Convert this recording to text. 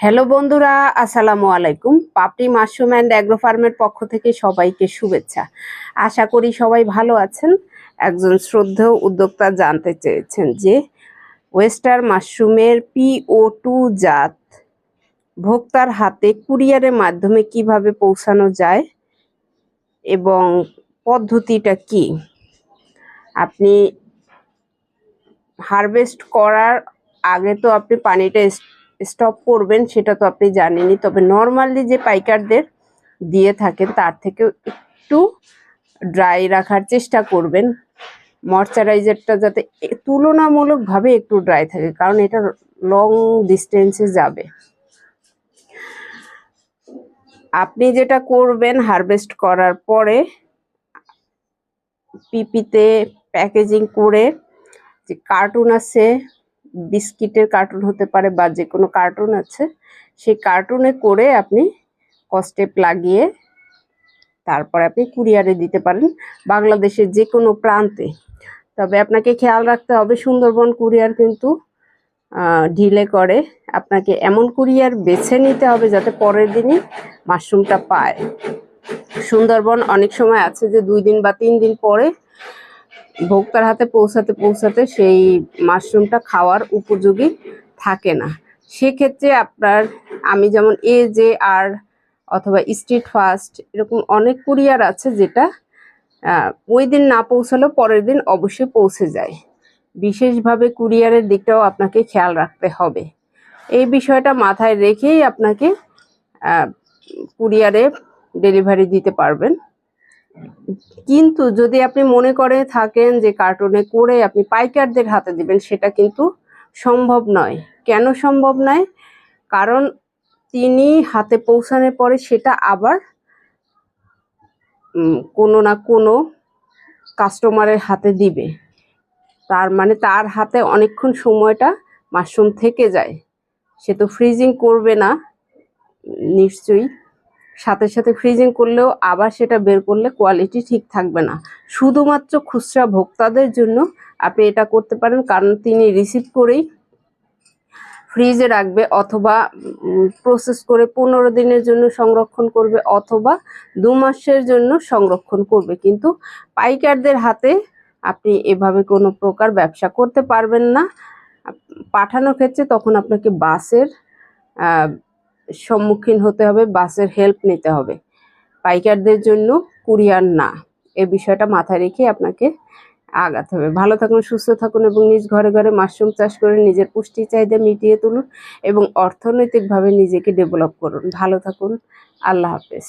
Hello বন্ধুরা, আসসালামু আলাইকুম। পাপড়ি মাশরুম অ্যান্ড অ্যাগ্রো ফার্মের পক্ষ থেকে সবাইকে শুভেচ্ছা। আশা করি সবাই ভালো আছেন। একজন শ্রদ্ধেয় উদ্যোক্তা জানতে চেয়েছেন যে ওয়েস্টার মাশরুমের পিও টু জাত ভোক্তার হাতে কুরিয়ারের মাধ্যমে কীভাবে পৌঁছানো যায় এবং পদ্ধতিটা কি? আপনি হারভেস্ট করার আগে তো আপনি পানিটা স্টপ করবেন সেটা তো আপনি জানেনই। তবে নর্মালি যে পাইকারদের দিয়ে থাকেন, তার থেকেও একটু ড্রাই রাখার চেষ্টা করবেন। ময়শ্চারাইজারটা যাতে তুলনামূলকভাবে একটু ড্রাই থাকে, কারণ এটা লং ডিস্টেন্সে যাবে। আপনি যেটা করবেন হারভেস্ট করার পরে পিপিতে প্যাকেজিং করে যে কার্টুন আছে বিস্কিটের কার্টুন হতে পারে বা যে কোনো কার্টুন আছে, সেই কার্টুনে করে আপনি কস্টেপ লাগিয়ে তারপরে আপনি কুরিয়ারে দিতে পারেন বাংলাদেশের যে কোনো প্রান্তে। তবে আপনাকে খেয়াল রাখতে হবে, সুন্দরবন কুরিয়ার কিন্তু ঢিলে করে। আপনাকে এমন কুরিয়ার বেছে নিতে হবে যাতে পরের দিনই মাশরুমটা পায়। সুন্দরবন অনেক সময় আছে যে দুই দিন বা তিন দিন পরে ভোক্তার হাতে পৌঁছাতে পৌঁছাতে সেই মাশরুমটা খাওয়ার উপযোগী থাকে না। সেক্ষেত্রে আপনার, আমি যেমন এ যে আর অথবা স্ট্রিট ফাস্ট এরকম অনেক কুরিয়ার আছে যেটা ওই দিন না পৌঁছালেও পরের দিন অবশ্যই পৌঁছে যায়। বিশেষভাবে কুরিয়ারের দিকটাও আপনাকে খেয়াল রাখতে হবে। এই বিষয়টা মাথায় রেখেই আপনাকে কুরিয়ারে ডেলিভারি দিতে পারবেন। কিন্তু যদি আপনি মনে করে থাকেন যে কার্টুনে করে আপনি পাইকারদের হাতে দিবেন, সেটা কিন্তু সম্ভব নয়। কেন সম্ভব নয়? কারণ তিনি হাতে পৌঁছানোর পরে সেটা আবার কোনো না কোনো কাস্টমারের হাতে দিবে। তার মানে তার হাতে অনেকক্ষণ সময়টা মাশরুম থেকে যায়। সে তো ফ্রিজিং করবে না, নিশ্চয়ই। সাথে সাথে ফ্রিজিং করলেও আবার সেটা বের করলে কোয়ালিটি ঠিক থাকবে না। শুধুমাত্র খুচরা ভোক্তাদের জন্য আপনি এটা করতে পারেন, কারণ তিনি রিসিভ করেই ফ্রিজে রাখবে অথবা প্রসেস করে পনেরো দিনের জন্য সংরক্ষণ করবে অথবা দু মাসের জন্য সংরক্ষণ করবে। কিন্তু পাইকারদের হাতে আপনি এভাবে কোনো প্রকার ব্যবসা করতে পারবেন না। পাঠানোর ক্ষেত্রে তখন আপনাকে বাসের সম্মুখীন হতে হবে, বাসের হেল্প নিতে হবে। পাইকারদের জন্য কুরিয়ার না। এ বিষয়টা মাথায় রেখে আপনাকে আগাতে হবে। ভালো থাকুন, সুস্থ থাকুন এবং নিজ ঘরে ঘরে মাশরুম চাষ করে নিজের পুষ্টি চাহিদা মিটিয়ে তুলুন এবং অর্থনৈতিকভাবে নিজেকে ডেভেলপ করুন। ভালো থাকুন, আল্লাহ হাফেজ।